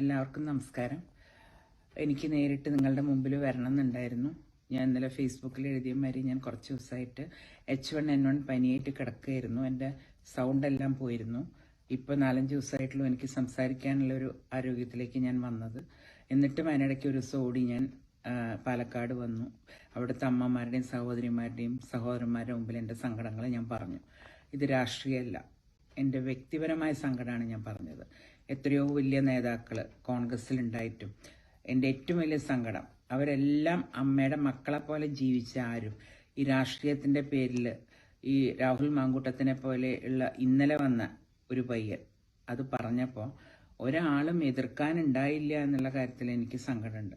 എല്ലാവർക്കും നമസ്കാരം. എനിക്ക് നേരിട്ട് നിങ്ങളുടെ മുമ്പിൽ വരണം എന്നുണ്ടായിരുന്നു ഞാൻ ഇന്നലെ ഫേസ്ബുക്കിൽ എഴുതിയ മാതിരി ഞാൻ കുറച്ച് ദിവസമായിട്ട് എച്ച് വൺ എൻ വൺ പനിയായിട്ട് കിടക്കുകയായിരുന്നു. എന്റെ സൗണ്ട് എല്ലാം പോയിരുന്നു. ഇപ്പോൾ നാലഞ്ച് ദിവസമായിട്ടുള്ളൂ എനിക്ക് സംസാരിക്കാനുള്ള ഒരു ആരോഗ്യത്തിലേക്ക് ഞാൻ വന്നത്. എന്നിട്ടും അതിനിടയ്ക്ക് ഒരു ദിവസം ഓടി ഞാൻ പാലക്കാട് വന്നു. അവിടുത്തെ അമ്മമാരുടെയും സഹോദരിമാരുടെയും സഹോദരന്മാരുടെ മുമ്പിൽ എന്റെ സങ്കടങ്ങൾ ഞാൻ പറഞ്ഞു. ഇത് രാഷ്ട്രീയമല്ല. എന്റെ വ്യക്തിപരമായ സങ്കടമാണ് ഞാൻ പറഞ്ഞത്. എത്രയോ വലിയ നേതാക്കൾ കോൺഗ്രസ്സിലുണ്ടായിട്ടും. എന്റെ ഏറ്റവും വലിയ സങ്കടം അവരെല്ലാം അമ്മയുടെ മക്കളെ പോലെ ജീവിച്ച ആരും ഈ രാഷ്ട്രീയത്തിന്റെ പേരിൽ ഈ രാഹുൽ മാങ്കൂട്ടത്തിനെ പോലെ ഉള്ള ഇന്നലെ വന്ന ഒരു പയ്യൻ അത് പറഞ്ഞപ്പോൾ ഒരാളും എതിർക്കാനുണ്ടായില്ല എന്നുള്ള കാര്യത്തിൽ എനിക്ക് സങ്കടമുണ്ട്.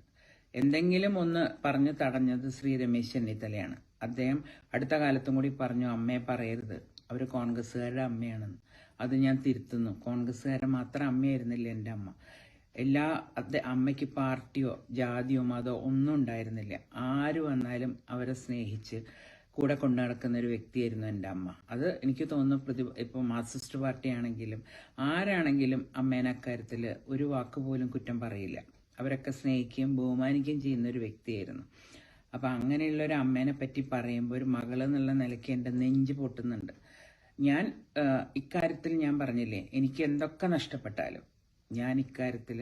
എന്തെങ്കിലും ഒന്ന് പറഞ്ഞു തടഞ്ഞത് ശ്രീ രമേശ് ചെന്നിത്തലയാണ്. അദ്ദേഹം അടുത്ത കാലത്തും കൂടി പറഞ്ഞു അമ്മയെ പറയരുത്. അവർ കോൺഗ്രസ്സുകാരുടെ അമ്മയാണെന്ന്. അത് ഞാൻ തിരുത്തുന്നു. കോൺഗ്രസ്സുകാരൻ മാത്രം അമ്മയായിരുന്നില്ല എന്റെ അമ്മ. എല്ലാ അത് അമ്മയ്ക്ക് പാർട്ടിയോ ജാതിയോ മതോ ഒന്നും ഉണ്ടായിരുന്നില്ല. ആര് വന്നാലും അവരെ സ്നേഹിച്ച് കൂടെ കൊണ്ടു നടക്കുന്ന ഒരു വ്യക്തിയായിരുന്നു എന്റെ അമ്മ. അത് എനിക്ക് തോന്നുന്നു പ്രതി ഇപ്പോൾ മാർക്സിസ്റ്റ് പാർട്ടി ആണെങ്കിലും ആരാണെങ്കിലും അമ്മേനെ അക്കാര്യത്തിൽ ഒരു വാക്ക് പോലും കുറ്റം പറയില്ല. അവരൊക്കെ സ്നേഹിക്കുകയും ബഹുമാനിക്കുകയും ചെയ്യുന്ന ഒരു വ്യക്തിയായിരുന്നു. അപ്പം അങ്ങനെയുള്ള ഒരു അമ്മേനെ പറ്റി പറയുമ്പോൾ ഒരു മകൾ എന്നുള്ള നിലയ്ക്ക് എന്റെ നെഞ്ച് പൊട്ടുന്നുണ്ട്. ഞാൻ ഇക്കാര്യത്തിൽ ഞാൻ പറഞ്ഞില്ലേ എനിക്ക് എന്തൊക്കെ നഷ്ടപ്പെട്ടാലും ഞാൻ ഇക്കാര്യത്തിൽ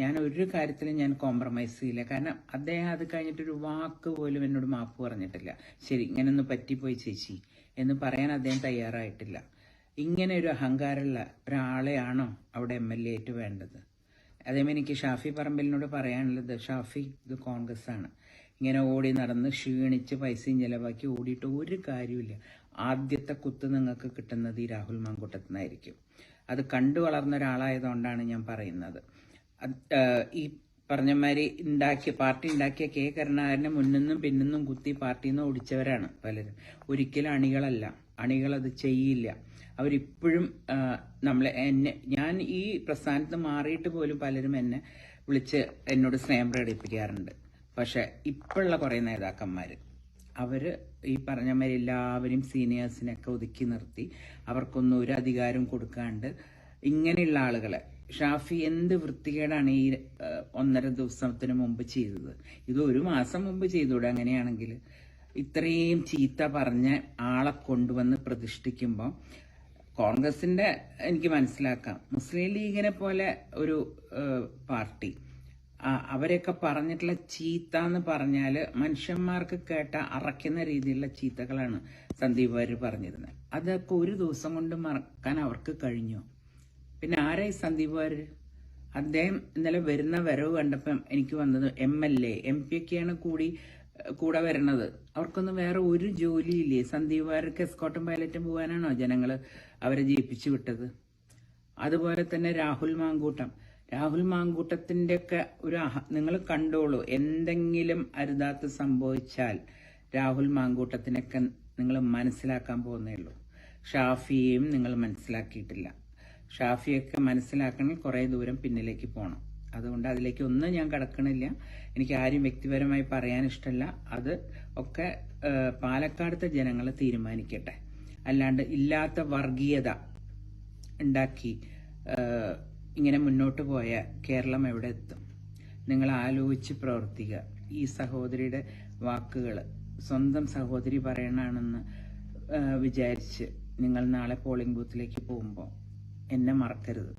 ഞാൻ ഒരു കാര്യത്തിലും ഞാൻ കോംപ്രമൈസ് ചെയ്യില്ല. കാരണം അദ്ദേഹം അത് കഴിഞ്ഞിട്ട് ഒരു വാക്ക് പോലും എന്നോട് മാപ്പ് പറഞ്ഞിട്ടില്ല. ശരി ഇങ്ങനൊന്ന് പറ്റിപ്പോയി ചേച്ചി എന്ന് പറയാൻ അദ്ദേഹം തയ്യാറായിട്ടില്ല. ഇങ്ങനെ ഒരു അഹങ്കാരമുള്ള ഒരാളെയാണോ അവിടെ എം എൽ എ ആയിട്ട് വേണ്ടത്? അതേമേനിക്ക് ഷാഫി പറമ്പലിനോട് പറയാനുള്ളത് ഷാഫി ഇത് കോൺഗ്രസ് ആണ് ഇങ്ങനെ ഓടി നടന്ന് ക്ഷീണിച്ച് പൈസയും ചിലവാക്കി ഓടിയിട്ട് ഒരു കാര്യമില്ല ആദ്യത്തെ കുത്ത് നിങ്ങൾക്ക് കിട്ടുന്നത് ഈ രാഹുൽ മാങ്കൂട്ടത്തിനായിരിക്കും. അത് കണ്ടു വളർന്ന ഒരാളായതുകൊണ്ടാണ് ഞാൻ പറയുന്നത്. ഈ പറഞ്ഞമാതിരി ഉണ്ടാക്കിയ പാർട്ടി ഉണ്ടാക്കിയ കെ കരുണാകരനെ മുന്നിന്നും പിന്നിന്നും കുത്തി പാർട്ടിയിൽ നിന്ന് ഓടിച്ചവരാണ് പലരും. ഒരിക്കലും അണികളല്ല. അത് ചെയ്യില്ല. അവരിപ്പോഴും നമ്മളെ എന്നെ ഞാൻ ഈ പ്രസ്ഥാനത്ത് മാറിയിട്ട് പോലും പലരും എന്നെ വിളിച്ച് എന്നോട് സ്നേഹം പ്രകടിപ്പിക്കാറുണ്ട്. പക്ഷെ ഇപ്പോഴുള്ള കുറേ നേതാക്കന്മാർ അവർ ഈ പറഞ്ഞ മാതിരി എല്ലാവരും സീനിയേഴ്സിനെയൊക്കെ ഒതുക്കി നിർത്തി അവർക്കൊന്നും ഒരു അധികാരം കൊടുക്കാണ്ട് ഇങ്ങനെയുള്ള ആളുകളെ ഷാഫി എന്ത് വൃത്തികേടാണ് ഈ ഒന്നര ദിവസത്തിന് മുമ്പ് ചെയ്തത്? ഇത് ഒരു മാസം മുമ്പ് ചെയ്തൂടെ അങ്ങനെയാണെങ്കിൽ ഇത്രയും ചീത്ത പറഞ്ഞ ആളെ കൊണ്ടുവന്ന് പ്രതിഷ്ഠിക്കുമ്പോൾ കോൺഗ്രസിന്റെ എനിക്ക് മനസ്സിലാക്കാം. മുസ്ലിം ലീഗിനെ പോലെ ഒരു പാർട്ടി അവരെയൊക്കെ പറഞ്ഞിട്ടുള്ള ചീത്ത എന്ന് പറഞ്ഞാൽ മനുഷ്യന്മാർക്ക് കേട്ട അറയ്ക്കുന്ന രീതിയിലുള്ള ചീത്തകളാണ് സന്ദീപ് വാര്യർ പറഞ്ഞിരുന്നത്. അതൊക്കെ ഒരു ദിവസം കൊണ്ട് മറക്കാൻ അവർക്ക് കഴിഞ്ഞു. പിന്നെ ആരായി സന്ദീപ് വാര്യർ? അദ്ദേഹം ഇന്നലെ വരുന്ന വരവ് കണ്ടപ്പം എനിക്ക് വന്നത് M L A M P ഒക്കെയാണ് കൂടി കൂടെ വരണത് അവർക്കൊന്നും വേറെ ഒരു ജോലിയില്ലേ? സന്ദീപ് വാര്യർക്ക് എസ്കോട്ടും പൈലറ്റും പോകാനാണോ ജനങ്ങൾ അവരെ ജയിപ്പിച്ചു വിട്ടത്? അതുപോലെ തന്നെ രാഹുൽ മാങ്കൂട്ടം. രാഹുൽ മാങ്കൂട്ടത്തിന്റെ ഒക്കെ ഒരു നിങ്ങൾ കണ്ടോളൂ. എന്തെങ്കിലും അരുതാത്ത് സംഭവിച്ചാൽ രാഹുൽ മാങ്കൂട്ടത്തിനൊക്കെ നിങ്ങൾ മനസ്സിലാക്കാൻ പോകുന്നേ ഉള്ളൂ. ഷാഫിയെയും നിങ്ങൾ മനസ്സിലാക്കിയിട്ടില്ല. ഷാഫിയൊക്കെ മനസ്സിലാക്കണമെങ്കിൽ കുറേ ദൂരം പിന്നിലേക്ക് പോകണം അതുകൊണ്ട് അതിലേക്ക് ഒന്നും ഞാൻ കടക്കണില്ല. എനിക്ക് ആരും വ്യക്തിപരമായി പറയാൻ ഇഷ്ടമല്ല. അത് ഒക്കെ പാലക്കാടത്തെ ജനങ്ങൾ തീരുമാനിക്കട്ടെ. അല്ലാണ്ട് ഇല്ലാത്ത വർഗീയത ഉണ്ടാക്കി ഇങ്ങനെ മുന്നോട്ട് പോയ കേരളം എവിടെ എത്തും? നിങ്ങൾ ആലോചിച്ച് പ്രവർത്തിക്കുക ഈ സഹോദരിയുടെ വാക്കുകൾ സ്വന്തം സഹോദരി പറയണാണെന്ന് വിചാരിച്ച് നിങ്ങൾ നാളെ പോളിംഗ് ബൂത്തിലേക്ക് പോകുമ്പോൾ എന്നെ മറക്കരുത്.